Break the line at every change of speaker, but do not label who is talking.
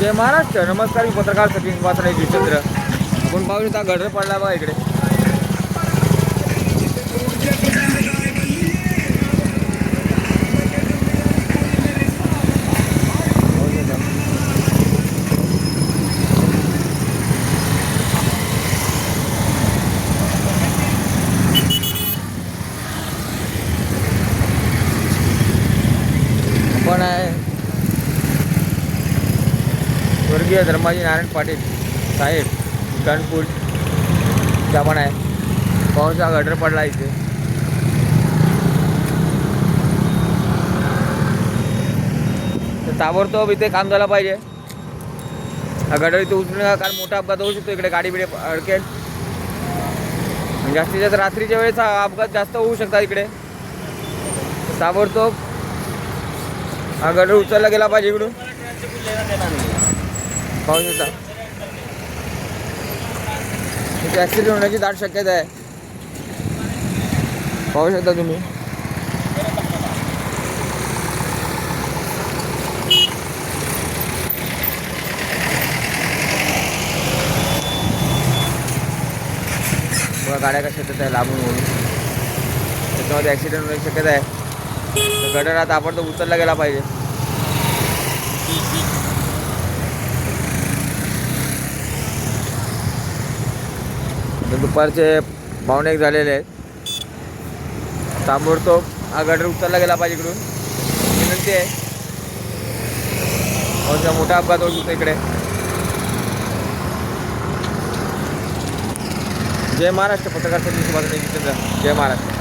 जय महाराष्ट्र. नमस्कार मी पत्रकार सचिन सुभाषराव जिचंद्र आपण पाहू शकता गडर पडला बा इकडे. पण आहे? स्वर्गीय धर्माजी नारायण पाटील साहेब गणपूर आपण आहे. पावसा गटर पडला इथे. तर ताबडतोब इथे काम झालं पाहिजे. हा गटर इथे उचलून कारण मोठा अपघात होऊ शकतो. इकडे गाडी बिडे अडकेल जास्तीत जास्त रात्रीच्या वेळेस हा अपघात जास्त होऊ शकतात इकडे. ताबडतोब हा गटर उचलला गेला पाहिजे इकडून. पाहू शकता इथे ॲक्सिडेंट होण्याची दाट शक्यता आहे. पाहू शकता तुम्ही. बघा गाड्या कशा येतात आहे लांबून म्हणून त्याच्यामध्ये ॲक्सिडेंट होण्याची शक्यता आहे. तर गटर आता आपण तो उचलला गेला पाहिजे. दुपारचे पावणे एक झालेले आहेत. ताबडतोब हा गटर उचलला गेला पाहिजे इकडून. विनंती आहे. मोठा अपघात होऊ शकतो इकडे. जय महाराष्ट्र. पत्रकार संजय सुभाष जय महाराष्ट्र.